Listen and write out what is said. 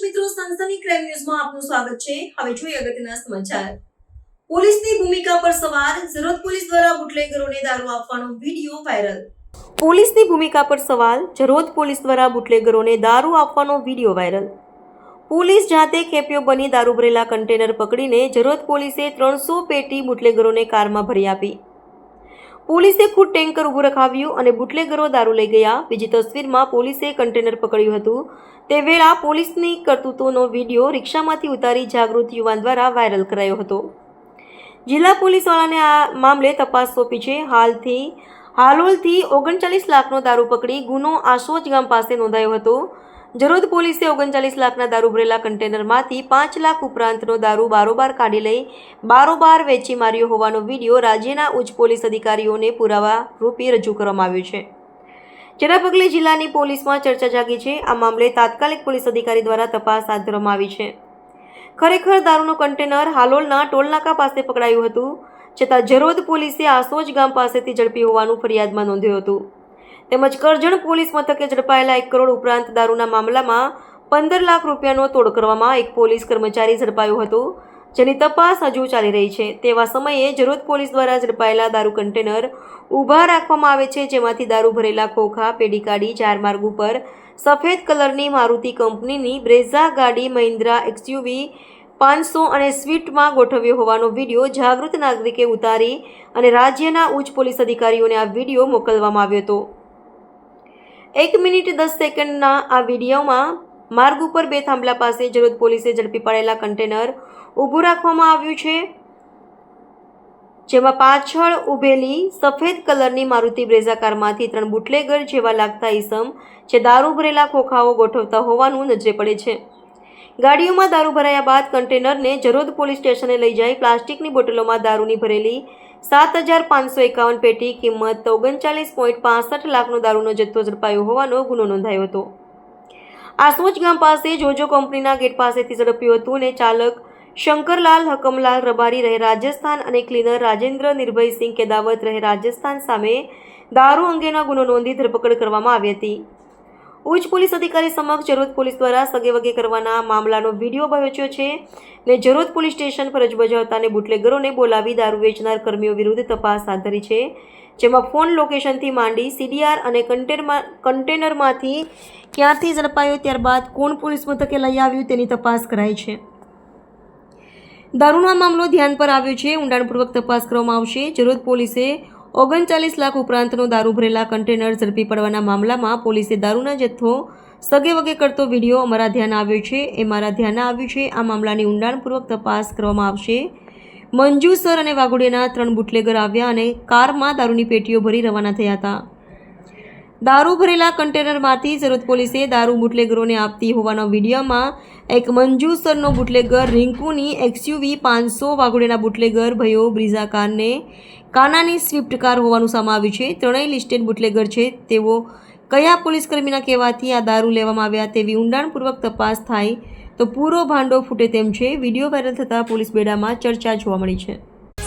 ન્યૂઝમાં આપનું સ્વાગત છે. હવે જોઈએ અગત્યના સમાચાર. પોલીસની ભૂમિકા પર સવાર ઝરોદ પોલીસ દ્વારા બુટલેગરોને દારૂ આપવાનો વીડિયો વાયરલ. પોલીસની ભૂમિકા પર સવાલ. જરોદ પોલીસ દ્વારા બુટલેગરોને દારૂ આપવાનો વીડિયો વાયરલ. પોલીસ જાતે ખેપિયો બની દારૂ ભરેલા કન્ટેનર પકડીને ઝરોદ પોલીસે ત્રણસો પેટી બુટલેગરોને કારમાં ભરી આપી. પોલીસે ખુદ ટેન્કર ઊભું રખાવ્યું અને બુટલેગરો દારૂ લઈ ગયા. બીજી તસવીરમાં પોલીસે કન્ટેનર પકડ્યું હતું. તે વેળા પોલીસની કરતૂતોનો વીડિયો રિક્ષામાંથી ઉતારી જાગૃત યુવાન દ્વારા વાયરલ કરાયો હતો. જિલ્લા પોલીસવાળાને આ મામલે તપાસ સોંપી છે. હાલથી હાલોલથી ઓગણચાલીસ લાખનો દારૂ પકડી ગુનો આસોજ ગામ પાસે નોંધાયો હતો. જરોદ પોલીસે ઓગણચાલીસ લાખના દારૂ ભરેલા કન્ટેનરમાંથી પાંચ લાખ ઉપરાંતનો દારૂ બારોબાર કાઢી લઈ બારોબાર વેચી માર્યો હોવાનો વીડિયો રાજ્યના ઉચ્ચ પોલીસ અધિકારીઓને પુરાવા રૂપે રજૂ કરવામાં આવ્યો છે. જેના પગલે જિલ્લાની પોલીસમાં ચર્ચા જાગી છે. આ મામલે તાત્કાલિક પોલીસ અધિકારી દ્વારા તપાસ હાથ ધરવામાં આવી છે. ખરેખર દારૂનું કન્ટેનર હાલોલના ટોલનાકા પાસે પકડાયું હતું, છતાં જરોદ પોલીસે આસોજ ગામ પાસેથી ઝડપી હોવાનું ફરિયાદમાં નોંધ્યું હતું. તેમજ કરજણ પોલીસ મથકે ઝડપાયેલા એક કરોડ ઉપરાંત દારૂના મામલામાં પંદર લાખ રૂપિયાનો તોડ કરવામાં એક પોલીસ કર્મચારી ઝડપાયો હતો, જેની તપાસ હજુ ચાલી રહી છે. તેવા સમયે જરોદ પોલીસ દ્વારા ઝડપાયેલા દારૂ કન્ટેનર ઊભા રાખવામાં આવે છે, જેમાંથી દારૂ ભરેલા ખોખા પેડી કાઢી ચાર માર્ગ ઉપર સફેદ કલરની મારુતિ કંપનીની બ્રેઝા ગાડી મહિન્દ્રા એક્સયુવી પાંચસો અને સ્વીટમાં ગોઠવ્યો હોવાનો વીડિયો જાગૃત નાગરિકે ઉતારી અને રાજ્યના ઉચ્ચ પોલીસ અધિકારીઓને આ વીડિયો મોકલવામાં આવ્યો હતો. એક મિનિટ દસ સેકન્ડના આ વિડીયોમાં માર્ગ ઉપર બે થાંભલા પાસે જરોદ પોલીસે ઝડપી પાડેલા કન્ટેનર ઊભું રાખવામાં આવ્યું છે, જેમાં પાછળ ઊભેલી સફેદ કલરની મારુતિ બ્રેઝા કારમાંથી ત્રણ બુટલેગર જેવા લાગતા ઈસમ જે દારૂ ભરેલા ખોખાઓ ગોઠવતા હોવાનું નજરે પડે છે. ગાડીઓમાં દારૂ ભરાયા બાદ કન્ટેનરને જરોદ પોલીસ સ્ટેશને લઈ જઈ પ્લાસ્ટિકની બોટલોમાં દારૂની ભરેલી સાત હજાર પાંચસો એકાવન પેટી કિંમત ઓગણચાલીસ પોઈન્ટ પાસઠ લાખનો દારૂનો જથ્થો ઝડપાયો હોવાનો ગુનો નોંધાયો હતો. આસોજ ગામ પાસે જોજો કંપનીના ગેટ પાસેથી ઝડપ્યું હતું અને ચાલક શંકરલાલ હકમલાલ રબારી રહે રાજસ્થાન અને ક્લીનર રાજેન્દ્ર નિર્ભયસિંહ કેદાવત રહે રાજસ્થાન સામે દારૂ અંગેના ગુનો નોંધી ધરપકડ કરવામાં આવી હતી. ઉચ્ચ પોલીસ અધિકારી સમક્ષ જરોદ પોલીસ દ્વારા સગે વગે કરવાના મામલાનો વીડિયો બહાચ્યો છે ને જરોદ પોલીસ સ્ટેશન ફરજ બજાવતા અને બુટલેગરોને બોલાવી દારૂ વેચનાર કર્મીઓ વિરુદ્ધ તપાસ હાથ ધરી છે, જેમાં ફોન લોકેશનથી માંડી સીડીઆર અને કન્ટેનમાં કન્ટેનરમાંથી ક્યાંથી ઝડપાયો ત્યારબાદ કોણ પોલીસ મથકે લઈ આવ્યું તેની તપાસ કરાઈ છે. દારૂનો મામલો ધ્યાન પર આવ્યો છે. ઊંડાણપૂર્વક તપાસ કરવામાં આવશે. જરોદ પોલીસે ઓગણચાલીસ લાખ ઉપરાંતનો દારૂ ભરેલા કન્ટેનર ઝડપી પડવાના મામલામાં પોલીસે દારૂના જથ્થો સગે વગે કરતો વીડિયો અમારા ધ્યાન આવ્યો છે. એ મારા ધ્યાન આવ્યું છે. આ મામલાની ઊંડાણપૂર્વક તપાસ કરવામાં આવશે. મંજુ સર અને વાઘોડિયાના ત્રણ બુટલેગર આવ્યા અને કારમાં દારૂની પેટીઓ ભરી રવાના થયા હતા. દારૂ ભરેલા કન્ટેનરમાંથી જરૂરત પોલીસે દારૂ બુટલેગરોને આપતી હોવાના વિડીયોમાં એક મંજુસરનો બુટલેગર, રિંકુની એક્સયુવી પાંચસો વાઘોડેના બુટલેગર ભયો બ્રિઝા કારને કાનાની સ્વિફ્ટ કાર હોવાનું સમાવ્યું છે. ત્રણેય લિસ્ટેડ બુટલેગર છે. તેઓ કયા પોલીસકર્મીના કહેવાથી આ દારૂ લેવામાં આવ્યા તેવી ઊંડાણપૂર્વક તપાસ થાય તો પૂરો ભાંડો ફૂટે તેમ છે. વીડિયો વાયરલ થતાં પોલીસ બેડામાં ચર્ચા જોવા મળી છે.